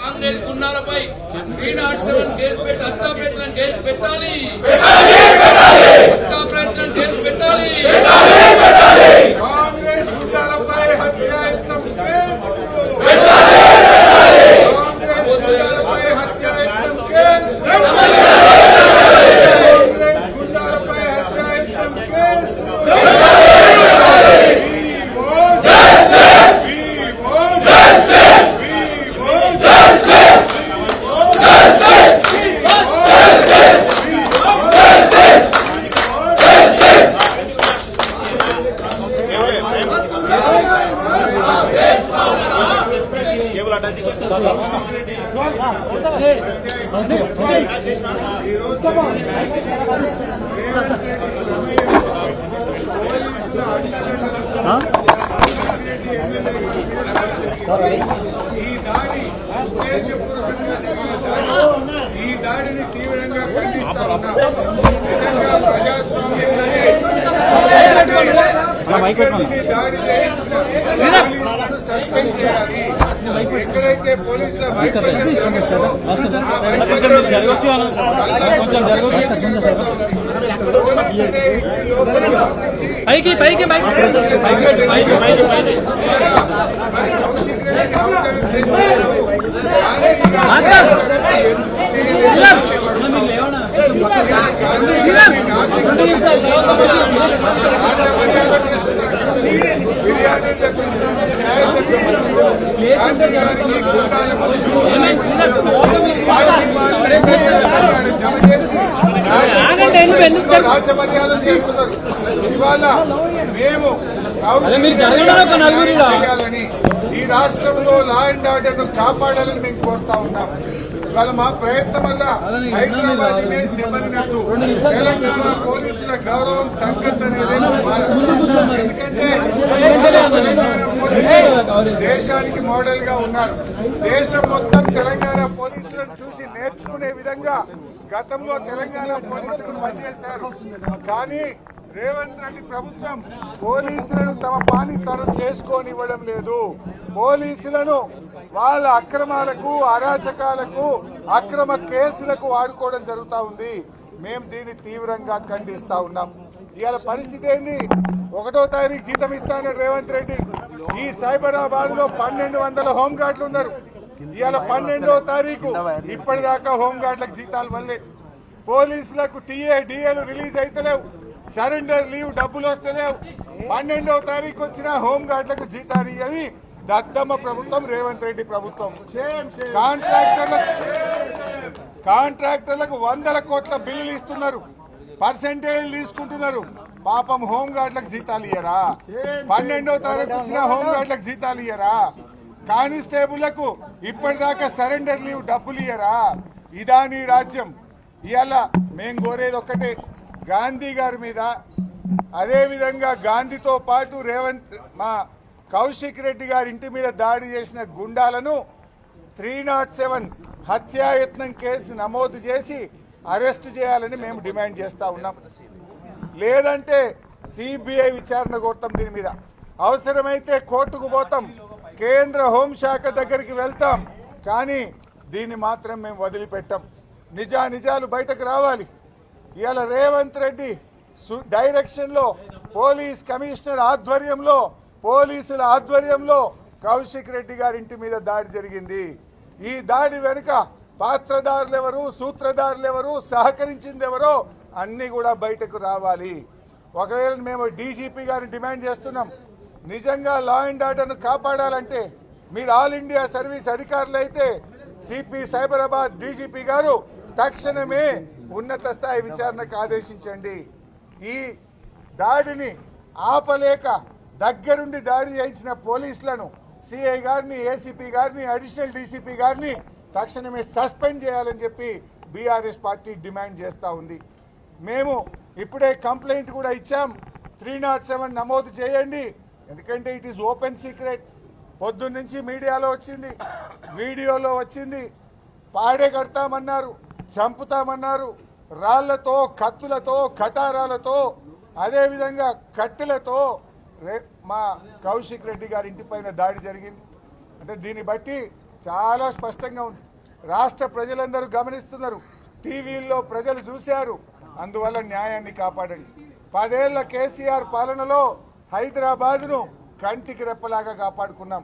కాంగ్రెస్ గున్నారపై three not seven case పెట్టి హస్తాపేట్లను కేసు పెట్టాలి ఈ దాడి ఉద్దేశపూర్వకంగా జరిగిన దాడి ఈ దాడిని తీవ్రంగా ఖండిస్తా ఉన్నాం నిజంగా ప్రజాస్వామ్యంలోనే దాడి సస్పెండ్ చేయాలి. ఎక్కడైతే పోలీసుల పైకి పైకి పైకి. జమ చేసి రాజమర్యాదలు చేస్తున్నారు. ఇవాళ మేము చేయాలని ఈ రాష్ట్రంలో లా అండ్ ఆర్డర్ను కాపాడాలని మేము కోరుతా ఉన్నాం. ఇవాళ మా ప్రయత్నం వల్ల హైదరాబాద్ ఇమేజ్ దెబ్బతినట్టు తెలంగాణ పోలీసుల గౌరవం తగ్గద్దనేదే మా బాధ. ఎందుకంటే తెలంగాణ పోలీసులు దేశానికి మోడల్గా ఉన్నారు. దేశం మొత్తం తెలంగాణ పోలీసులను చూసి నేర్చుకునే విధంగా గతంలో తెలంగాణ పోలీసులు పనిచేశారు. కానీ రేవంత్ రెడ్డి ప్రభుత్వం పోలీసులను తమ పాని తను చేసుకోనివ్వడం లేదు. పోలీసులను వాళ్ళ అక్రమాలకు అరాచకాలకు అక్రమ కేసులకు వాడుకోవడం జరుగుతూ ఉంది. మేము దీన్ని తీవ్రంగా ఖండిస్తూ ఉన్నాం. ఇవాళ పరిస్థితి ఏంది? ఒకటో తారీఖు జీతం ఇస్తాను రేవంత్ రెడ్డి. ఈ సైబరాబాద్లో పన్నెండు వందల హోంగార్డులు ఉన్నారు. ఇవాళ పన్నెండో తారీఖు. ఇప్పటిదాకా హోంగార్డులకు జీతాలు వల్లే పోలీసులకు టీఏ డిఏలు రిలీజ్ అయితలేవు సరెండర్ లీవ్ డబ్బులు వస్తలేవు పన్నెండవ తారీఖు వచ్చిన హోంగార్డులకు జీతాలు ఇవ్వని దత్తమ్మ ప్రభుత్వం రేవంత్ రెడ్డి ప్రభుత్వం. కాంట్రాక్టర్లకు కాంట్రాక్టర్లకు వందల కోట్ల బిల్లులు ఇస్తున్నారు. పర్సెంటేజ్ తీసుకుంటున్నారు. పాపం హోంగార్డులకు జీతాలు ఇయ్యరా? పన్నెండో తారీఖు వచ్చిన హోంగార్డులకు జీతాలు ఇయ్యరా? కానిస్టేబుళ్ళకు ఇప్పటిదాకా సరెండర్ లీవ్ డబ్బులు ఇయ్యరా? ఇదా నీ రాజ్యం. ఇవాళ మేం కోరేది ఒక్కటే గాంధీ గారి మీద. అదేవిధంగా గాంధీతో పాటు రేవంత్ మా కౌశిక్ రెడ్డి గారి ఇంటి మీద దాడి చేసిన గుండాలను త్రీ నాట్ సెవెన్ హత్యాయత్నం కేసు నమోదు చేసి అరెస్ట్ చేయాలని మేము డిమాండ్ చేస్తా ఉన్నాం. లేదంటే సిబిఐ విచారణ కోరుతాం దీని మీద. అవసరమైతే కోర్టుకు పోతాం. కేంద్ర హోంశాఖ దగ్గరికి వెళ్తాం. కానీ దీన్ని మాత్రం మేము వదిలిపెట్టాం. నిజా నిజాలు బయటకు రావాలి. ఇవాళ రేవంత్ రెడ్డి సు- డైరెక్షన్లో పోలీస్ కమిషనర్ ఆధ్వర్యంలో పోలీసుల ఆధ్వర్యంలో కౌశిక్ రెడ్డి గారి ఇంటి మీద దాడి జరిగింది. ఈ దాడి వెనుక పాత్రదారులు ఎవరు సూత్రధారులు ఎవరు సహకరించింది ఎవరో అన్నీ కూడా బయటకు రావాలి. ఒకవేళ మేము డీజీపీ గారిని డిమాండ్ చేస్తున్నాం నిజంగా లా అండ్ ఆర్డర్ను కాపాడాలంటే మీరు ఆల్ ఇండియా సర్వీస్ అధికారులు అయితే సిపి సైబరాబాద్ డీజీపీ గారు తక్షణమే ఉన్నత స్థాయి విచారణకు ఆదేశించండి. ఈ దాడిని ఆపలేక దగ్గరుండి దాడి చేయించిన పోలీసులను సిఐ గారిని ఏసీపీ గారిని అడిషనల్ డీసీపీ గారిని తక్షణమే సస్పెండ్ చేయాలని చెప్పి బీఆర్ఎస్ పార్టీ డిమాండ్ చేస్తూ ఉంది. మేము ఇప్పుడే కంప్లైంట్ కూడా ఇచ్చాం. త్రీ నాట్ సెవెన్ నమోదు చేయండి. ఎందుకంటే ఇట్ ఈస్ ఓపెన్ సీక్రెట్. పొద్దున్న నుంచి మీడియాలో వచ్చింది. వీడియోలో వచ్చింది. పాడే కడతామన్నారు. చంపుతామన్నారు. రాళ్ళతో కత్తులతో కటారాలతో అదేవిధంగా కట్టెలతో రే మా కౌశిక్ రెడ్డి గారి ఇంటిపైన దాడి జరిగింది. అంటే దీన్ని బట్టి చాలా స్పష్టంగా ఉంది. రాష్ట్ర ప్రజలందరూ గమనిస్తున్నారు. టీవీల్లో ప్రజలు చూశారు. అందువల్ల న్యాయాన్ని కాపాడండి. పదేళ్ళ కేసీఆర్ పాలనలో హైదరాబాద్ను కంటికి రెప్పలాగా కాపాడుకున్నాం.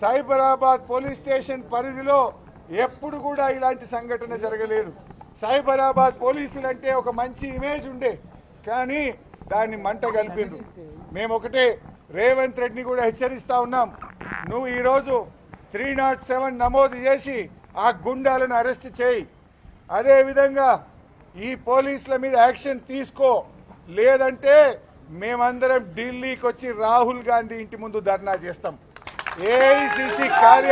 సైబరాబాద్ పోలీస్ స్టేషన్ పరిధిలో ఎప్పుడు కూడా ఇలాంటి సంఘటన జరగలేదు. సైబరాబాద్ పోలీసులు అంటే ఒక మంచి ఇమేజ్ ఉండే. కానీ దాన్ని మంట కలిపిండ్రు మేము ఒకటే రేవంత్ రెడ్డిని కూడా హెచ్చరిస్తా ఉన్నాం. నువ్వు ఈరోజు త్రీ నాట్ సెవెన్ నమోదు చేసి ఆ గుండాలను అరెస్ట్ చేయి. అదేవిధంగా ఈ పోలీసుల మీద యాక్షన్ తీసుకో. లేదంటే మేమందరం ఢిల్లీకి వచ్చి రాహుల్ గాంధీ ఇంటి ముందు ధర్నా చేస్తాం. ఏఐసిసి కార్య